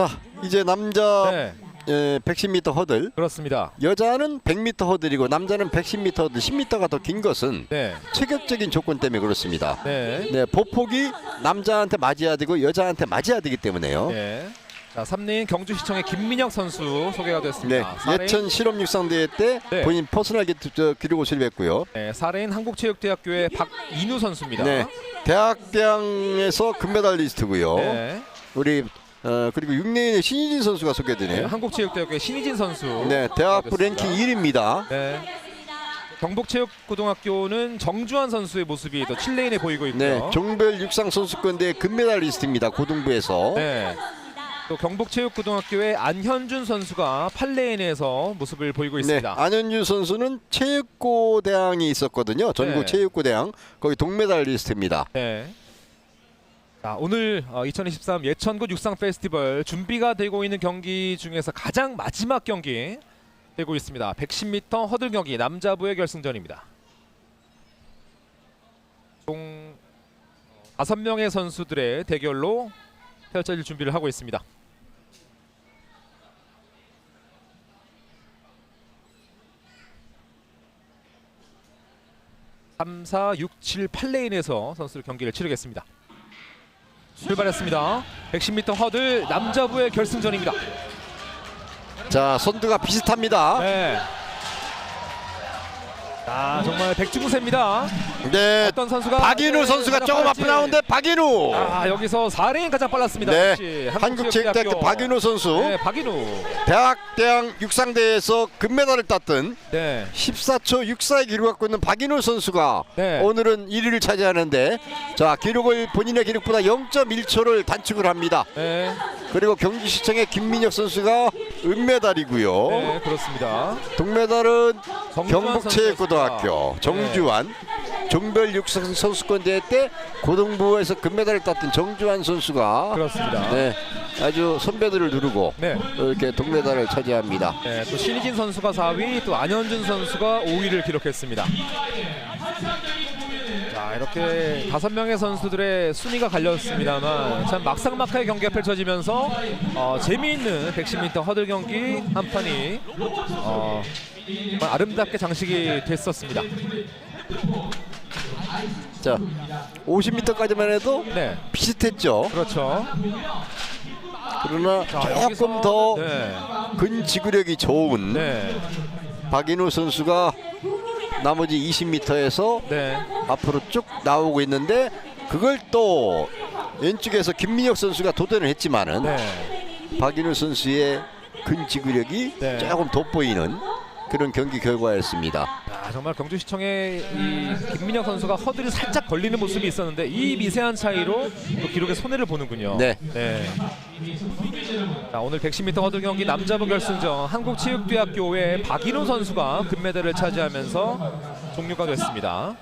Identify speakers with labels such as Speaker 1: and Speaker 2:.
Speaker 1: 자, 이제 남자
Speaker 2: 네,
Speaker 1: 에, 110m 허들,
Speaker 2: 그렇습니다.
Speaker 1: 여자는 100m 허들이고 남자는 110m 허들, 10m가 더 긴 것은
Speaker 2: 네,
Speaker 1: 체격적인 조건 때문에 그렇습니다.
Speaker 2: 네,
Speaker 1: 네, 보폭이 남자한테 맞아야 되고 여자한테 맞아야 되기 때문에요.
Speaker 2: 네. 자, 3레인 경주시청의 김민혁 선수 소개가
Speaker 1: 네,
Speaker 2: 됐습니다. 4레인,
Speaker 1: 예천 실업 육상 대회 때
Speaker 2: 네.
Speaker 1: 본인 퍼스널 기, 저, 기록을 수립했고요.
Speaker 2: 네, 4레인 한국체육대학교의 박인우 선수입니다.
Speaker 1: 네, 대학대항에서 금메달리스트고요.
Speaker 2: 네,
Speaker 1: 우리 어, 그리고 6레인의 신희진 선수가
Speaker 2: 네,
Speaker 1: 소개되네요.
Speaker 2: 한국체육대학교의 신희진 선수.
Speaker 1: 네, 대학부
Speaker 2: 됐습니다.
Speaker 1: 랭킹 1위입니다.
Speaker 2: 네. 경북체육고등학교는 정주환 선수의 모습이 또 7레인에 보이고 있고요.
Speaker 1: 네, 종별 육상 선수권대 금메달리스트입니다. 고등부에서.
Speaker 2: 네. 또 경북체육고등학교의 안현준 선수가 8레인에서 모습을 보이고
Speaker 1: 네,
Speaker 2: 있습니다.
Speaker 1: 안현주 선수는 체육고 대항이 있었거든요. 전국
Speaker 2: 네.
Speaker 1: 체육고 대항 거기 동메달리스트입니다.
Speaker 2: 네. 자, 오늘 어, 2023 예천군 육상 페스티벌 준비가 되고 있는 경기 중에서 가장 마지막 경기 되고 있습니다. 110m 허들 경기 남자부의 결승전입니다. 총 5명의 선수들의 대결로 펼쳐질 준비를 하고 있습니다. 삼, 사, 육, 칠, 8레인에서 선수들 경기를 치르겠습니다. 출발했습니다. 110m 허들 남자부의 결승전입니다.
Speaker 1: 자, 선두가 비슷합니다.
Speaker 2: 네. 자, 정말 백중세입니다.
Speaker 1: 네,
Speaker 2: 어떤 선수가
Speaker 1: 박인우
Speaker 2: 네,
Speaker 1: 선수가 조금. 앞에 나오는데 박인우.
Speaker 2: 아, 여기서 4레인 가장 빨랐습니다.
Speaker 1: 네, 한국체육대학교 박인우 선수
Speaker 2: 네, 박인우.
Speaker 1: 대학 대항 육상대회에서 금메달을 땄던
Speaker 2: 네.
Speaker 1: 14초 64의 기록을 갖고 있는 박인우 선수가
Speaker 2: 네.
Speaker 1: 오늘은 1위를 차지하는데 자 기록을 본인의 기록보다 0.1초를 단축을 합니다.
Speaker 2: 네.
Speaker 1: 그리고 경기 시청의 김민혁 선수가 은메달이고요.
Speaker 2: 네, 그렇습니다.
Speaker 1: 동메달은 경북체육고등학교 정주환 종별 육상 선수권 대회 때 고등부에서 금메달을 땄던 정주환 선수가
Speaker 2: 그렇습니다.
Speaker 1: 네, 아주 선배들을 누르고
Speaker 2: 네.
Speaker 1: 이렇게 동메달을 차지합니다.
Speaker 2: 네, 또 신희진 선수가 4위, 또 안현준 선수가 5위를 기록했습니다. 자, 이렇게 다섯 명의 선수들의 순위가 갈렸습니다만 참 막상막하의 경기가 펼쳐지면서 어, 재미있는 110m 허들 경기 한 판이 어, 아름답게 장식이 됐었습니다.
Speaker 1: 자, 50m까지만 해도
Speaker 2: 네,
Speaker 1: 비슷했죠.
Speaker 2: 그렇죠.
Speaker 1: 그러나
Speaker 2: 자,
Speaker 1: 조금
Speaker 2: 여기서-
Speaker 1: 더
Speaker 2: 네,
Speaker 1: 근지구력이 좋은
Speaker 2: 네,
Speaker 1: 박인우 선수가 나머지 20m에서
Speaker 2: 네,
Speaker 1: 앞으로 쭉 나오고 있는데 그걸 또 왼쪽에서 김민혁 선수가 도전을 했지만은
Speaker 2: 네.
Speaker 1: 박인우 선수의 근지구력이
Speaker 2: 네.
Speaker 1: 조금 돋보이는 그런 경기 결과였습니다.
Speaker 2: 아, 정말 경주시청의 이 김민혁 선수가 허들이 살짝 걸리는 모습이 있었는데 이 미세한 차이로 또 기록에 손해를 보는군요.
Speaker 1: 네.
Speaker 2: 자, 오늘 110m 허들 경기 남자부 결승전 한국체육대학교의 박인호 선수가 금메달을 차지하면서 종료가 됐습니다.